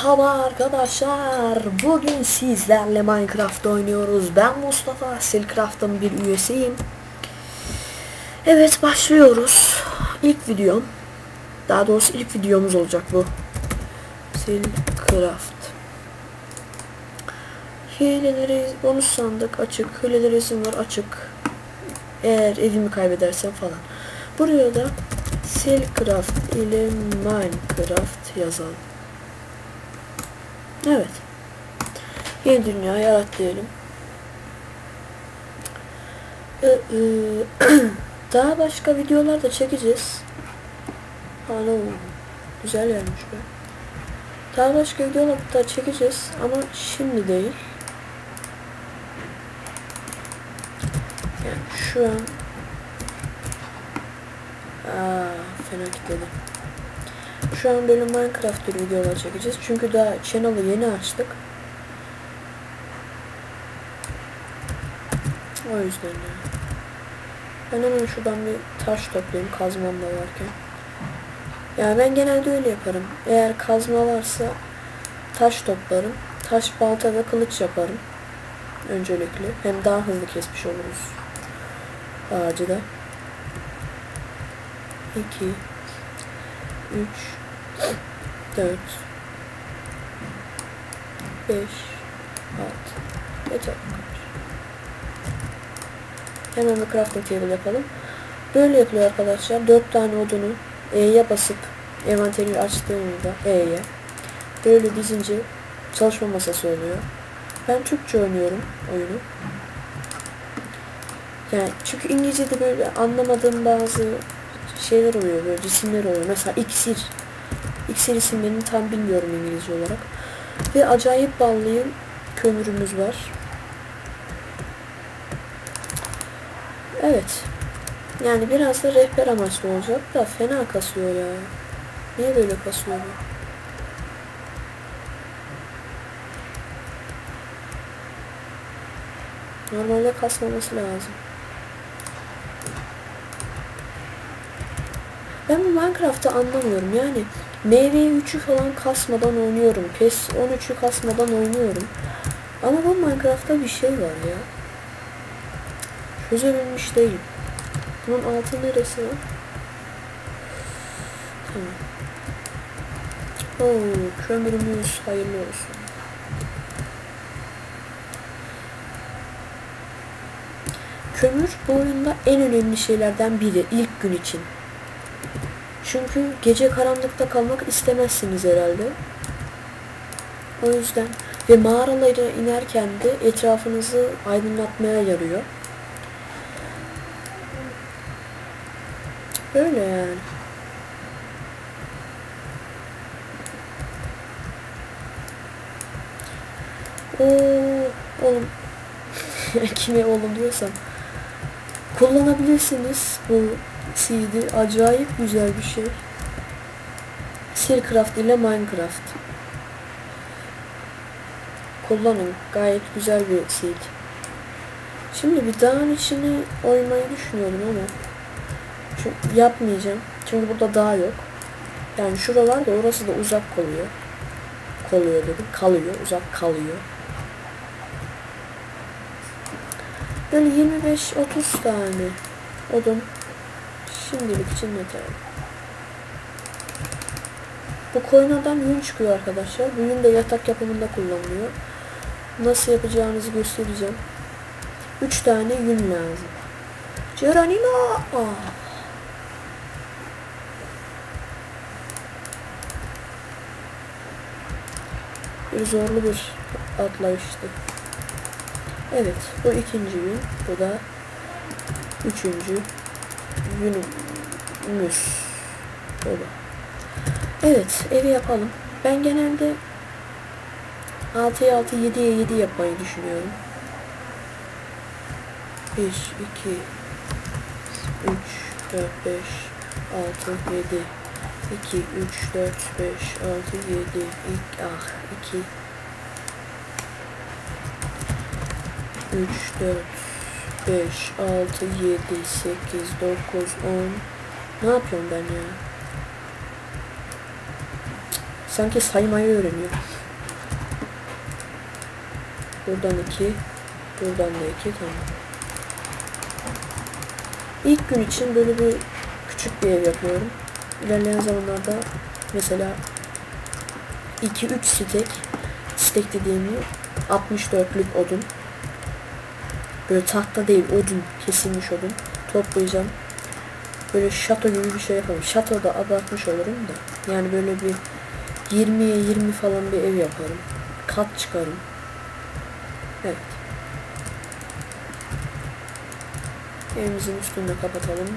Merhaba arkadaşlar. Bugün sizlerle Minecraft oynuyoruz. Ben Mustafa, Silcraft'ın bir üyesiyim. Evet başlıyoruz. İlk videom. Daha doğrusu ilk videomuz olacak bu. Silcraft. Hileleri bonus sandık açık. Hileleri isim var açık. Eğer evimi kaybedersem falan. Buraya da Silcraft ile Minecraft yazalım. Evet. Yeni dünya yarat diyelim. Ee, e, daha başka videolar da çekeceğiz. Ano, güzel gelmiş be. Daha başka videolar da çekeceğiz ama şimdi değil. Yani şu an Aa, fena kitledi. Şu an böyle Minecraft videolar çekeceğiz. Çünkü daha channel'ı yeni açtık. O yüzden ya. Ben hemen şuradan bir taş toplayayım kazmam da varken. Yani ben genelde öyle yaparım. Eğer kazma varsa taş toplarım. Taş balta ve kılıç yaparım. Öncelikle. Hem daha hızlı kesmiş oluruz. Ağacı da. 2 3 4 5 6 Yeter. Hemen bir crafting table yapalım. Böyle yapılıyor arkadaşlar. 4 tane odunu E'ye basıp envanterini açtığımda E'ye böyle dizince çalışma masası oluyor. Ben Türkçe oynuyorum oyunu. Yani çünkü İngilizce'de böyle anlamadığım bazı şeyler oluyor böyle cisimler oluyor. Mesela iksir. İksir isimlerini tam bilmiyorum İngilizce olarak. Ve acayip ballıyım kömürümüz var. Evet. Yani biraz da rehber amaçlı olacak da fena kasıyor ya. Niye böyle kasıyor bu? Normalde kasmaması lazım. Ben bu Minecraft'ı anlamıyorum yani MV3'ü falan kasmadan oynuyorum. PES 13'ü kasmadan oynuyorum. Ama bu Minecraft'ta bir şey var ya. Çözebilmiş değilim. Bunun altı neresi var? Tamam. Oo, kömürümüz hayırlı olsun. Kömür bu oyunda en önemli şeylerden biri ilk gün için. Çünkü gece karanlıkta kalmak istemezsiniz herhalde. O yüzden ve mağaralara inerken de etrafınızı aydınlatmaya yarıyor. Öyle yani. Oo, oğlum kime oğlum diyorsam kullanabilirsiniz bu CD acayip güzel bir şey. Silcraft ile Minecraft. Kullanın. Gayet güzel bir seed. Şimdi bir dağın içini oymayı düşünüyorum ama çünkü yapmayacağım. Çünkü burada dağ yok. Yani şura var da orası da uzak kalıyor. Kalıyor dedim. Kalıyor. Uzak kalıyor. Böyle 25-30 tane odun Şimdilik için yeter. Bu koyunlardan yün çıkıyor arkadaşlar. Bu yün de yatak yapımında kullanılıyor. Nasıl yapacağınızı göstereceğim. 3 tane yün lazım. Geronimo! Bir zorlu bir atlayıştı. Evet, bu ikinci yün. Bu da üçüncü yünümüz. Baba. Evet evi yapalım. Ben genelde 6'ya 6 7'ye 7 yapmayı düşünüyorum. 1 2 3 4 5 6 7 2 3 4 5 6 7 2 ah 2 3 4 5, 6, 7, 8, 9, 10. Ne yapıyorum ben ya? Sanki saymayı öğreniyor. Buradan iki. Buradan da iki. Tamam. İlk gün için böyle bir küçük bir ev yapıyorum. İlerleyen zamanlarda mesela 2-3 stek stek dediğimi 64'lük odun böyle tahta değil odun kesilmiş odun toplayacağım böyle şato gibi bir şey yapalım şato da abartmış olurum da yani böyle bir 20'ye 20 falan bir ev yaparım kat çıkarım evet evimizin üstünü de kapatalım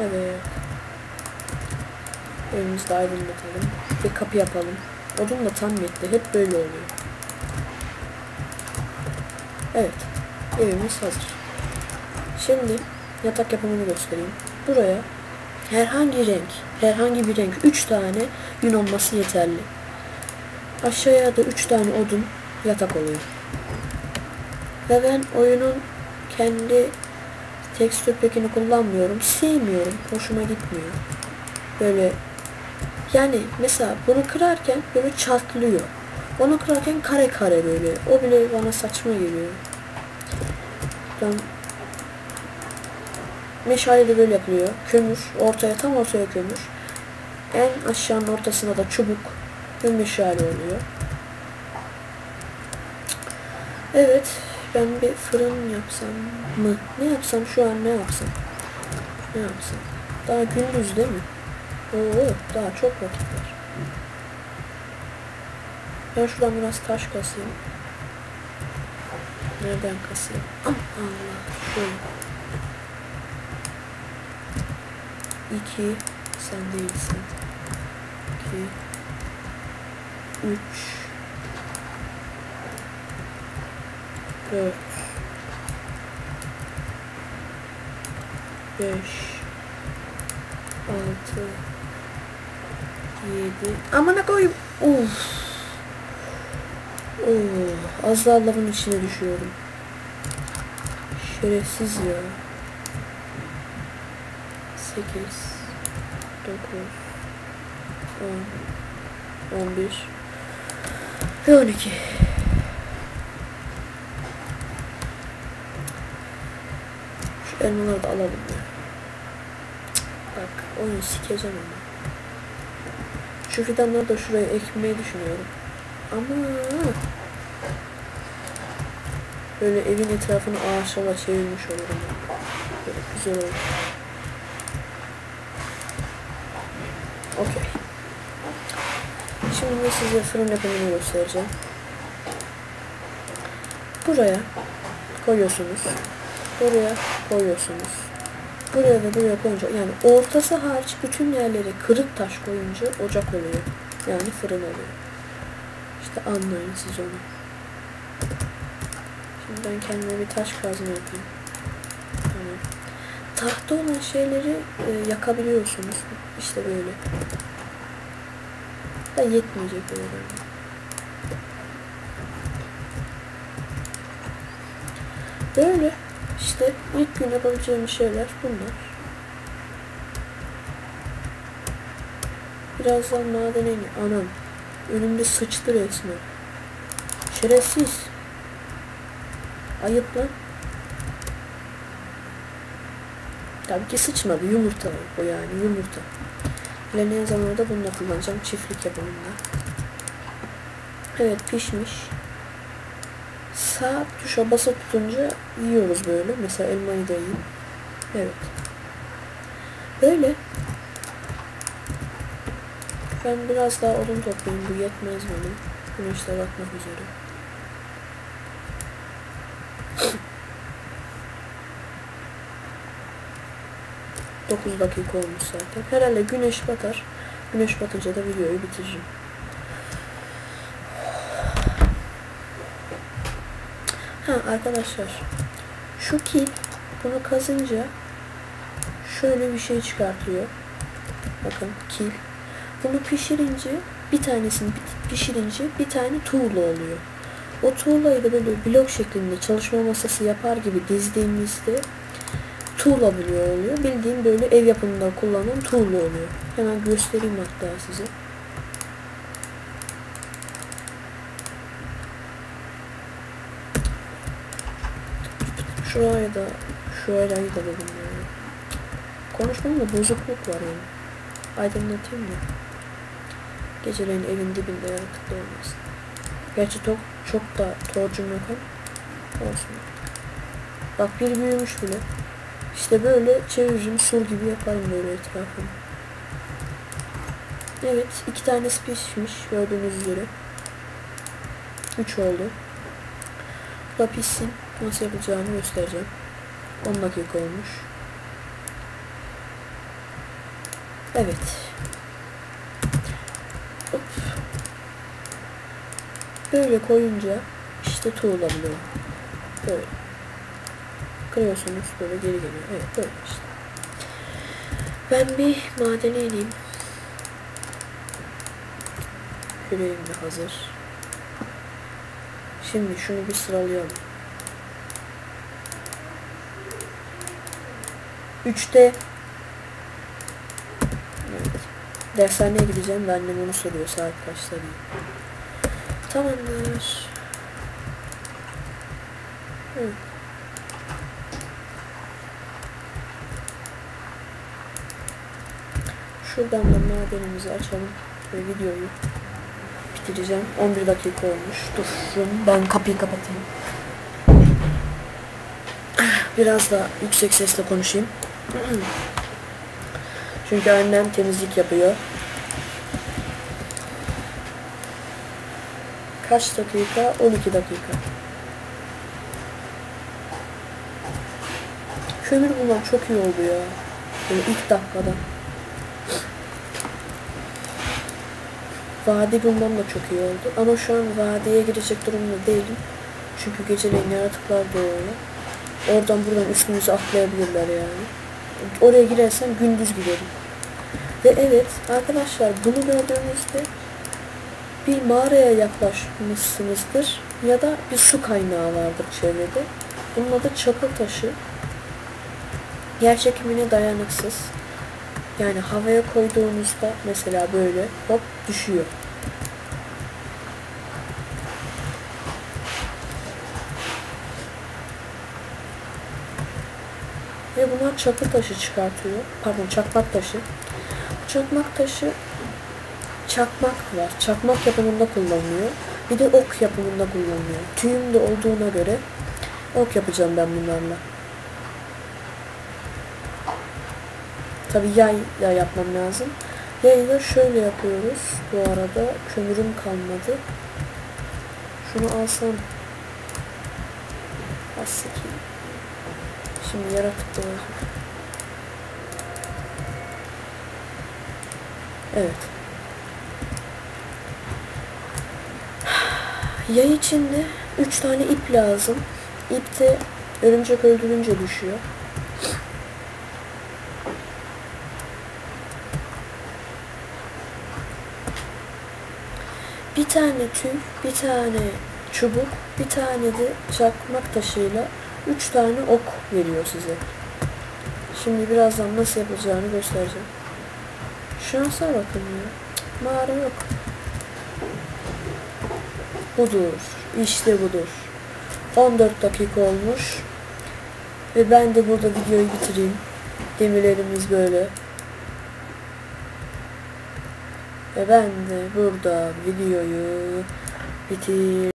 Evet. Evimizi de aydınlatalım. Bir kapı yapalım. Odun da tam yetti. Hep böyle oluyor. Evet. Evimiz hazır. Şimdi yatak yapımını göstereyim. Buraya herhangi renk, herhangi bir renk 3 tane yün olması yeterli. Aşağıya da 3 tane odun yatak oluyor. Ve ben oyunun kendi tekstür pekini kullanmıyorum. Sevmiyorum. Hoşuma gitmiyor. Böyle yani mesela bunu kırarken böyle çatlıyor. Onu kırarken kare kare böyle. O bile bana saçma geliyor. Ben meşale de böyle yapılıyor. Kömür. Ortaya tam ortaya kömür. En aşağının ortasına da çubuk ve meşale oluyor. Evet. Ben bir fırın yapsam mı? Ne yapsam şu an ne yapsam? Ne yapsam? Daha gündüz değil mi? Oo, daha çok vakit var. Ben şuradan biraz taş kasayım. Nereden kasayım? Ah, Allah, şöyle. İki, sen değilsin. İki, üç, dört, beş, altı, yedi. Amına koyayım. Uf. Oo, az daha lavın içine düşüyorum. Şerefsiz ya. Sekiz, dokuz, on, on bir ve on iki. Şu elmaları da alalım ya. Bak oyunu sikeceğim ama. Şu fidanları da şuraya ekmeyi düşünüyorum. Ama böyle evin etrafını ağaçlarla çevirmiş olurum. Böyle güzel olur. Okey. Şimdi size fırın yapımını göstereceğim. Buraya koyuyorsunuz. Buraya koyuyorsunuz. Buraya ve buraya koyunca yani ortası hariç bütün yerlere kırık taş koyunca ocak oluyor. Yani fırın oluyor. İşte anlayın siz onu. Şimdi ben kendime bir taş kazma yapayım. Tamam. Tahta olan şeyleri e, yakabiliyorsunuz. İşte böyle. Da yetmeyecek böyle. Böyle. İşte ilk gün yapabileceğim şeyler bunlar. Birazdan madene. Anam. Önümde sıçtı resmen. Şerefsiz. Ayıp lan. Tabii ki sıçmadı. Yumurta o yani yumurta. İlerleyen zamanlarda bunu kullanacağım. Çiftlik yapımında. Evet pişmiş. Sağ tuşa basıp tutunca yiyoruz böyle. Mesela elmayı da yiyeyim. Evet. Böyle. Ben biraz daha odun toplayayım. Bu yetmez bana. Güneşte bakmak üzere. Dokuz dakika olmuş zaten. Herhalde güneş batar. Güneş batınca da videoyu bitiririm. Ha arkadaşlar. Şu kil bunu kazınca şöyle bir şey çıkartıyor. Bakın kil. Bunu pişirince bir tanesini pişirince bir tane tuğla oluyor. O tuğlayı da böyle blok şeklinde çalışma masası yapar gibi dizdiğimizde tuğla bloğu oluyor. Bildiğim böyle ev yapımında kullanılan tuğla oluyor. Hemen göstereyim hatta size. Şuraya da şurayla da dedim yani. Konuşmamda bozukluk var yani. Aydınlatayım da. Geceleyin evin dibinde yaratıklı olmasın. Gerçi çok, çok da torcum yok ama olsun. Bak bir büyümüş bile. İşte böyle çeviririm sur gibi yaparım böyle etrafını. Evet iki tanesi pişmiş gördüğünüz üzere. Üç oldu. Bu. Nasıl yapılacağını göstereceğim. 10 dakika olmuş. Evet. Hop. Böyle koyunca işte tuğla buluyor. Böyle. Kırıyorsunuz böyle geri geliyor. Evet böyle işte. Ben bir madene ineyim. Küreğim de hazır. Şimdi şunu bir sıralayalım. Üçte evet. Dershaneye gideceğim ve annem onu soruyor saat kaçta diye. Tamamdır. Evet. Şuradan da madenimizi açalım ve videoyu bitireceğim. 11 dakika olmuş. Durun ben kapıyı kapatayım. Biraz da yüksek sesle konuşayım. Çünkü annem temizlik yapıyor. Kaç dakika? 12 dakika. Kömür bulmam çok iyi oldu ya. Böyle ilk dakikada. Vadi bulmam da çok iyi oldu. Ama şu an vadiye girecek durumda değilim. Çünkü geceleyin yaratıklar doğuyor. Oradan buradan üstümüze atlayabilirler yani. Oraya girersem gündüz giderim. Ve evet arkadaşlar bunu gördüğünüzde bir mağaraya yaklaşmışsınızdır ya da bir su kaynağı vardır çevrede. Bunun adı çakıl taşı. Yer çekimine dayanıksız. Yani havaya koyduğunuzda mesela böyle hop düşüyor. Ve bunlar çakıl taşı çıkartıyor. Pardon çakmak taşı. Çakmak taşı çakmak var. Çakmak yapımında kullanılıyor. Bir de ok yapımında kullanılıyor. Tüyüm de olduğuna göre ok yapacağım ben bunlarla. Tabi yay da yapmam lazım. Yayı da şöyle yapıyoruz. Bu arada kömürüm kalmadı. Şunu alsam. Aslında. Şimdi yaratık da var. Evet. Yay için de 3 tane ip lazım. İp de örümcek öldürünce düşüyor. Tane tüy, bir tane çubuk, bir tane de çakmak taşıyla üç tane ok veriyor size. Şimdi birazdan nasıl yapılacağını göstereceğim. Şansa bakın ya. Mağara yok. Budur. İşte budur. 14 dakika olmuş. Ve ben de burada videoyu bitireyim. Demirlerimiz böyle. Ve ben de burada videoyu bitir.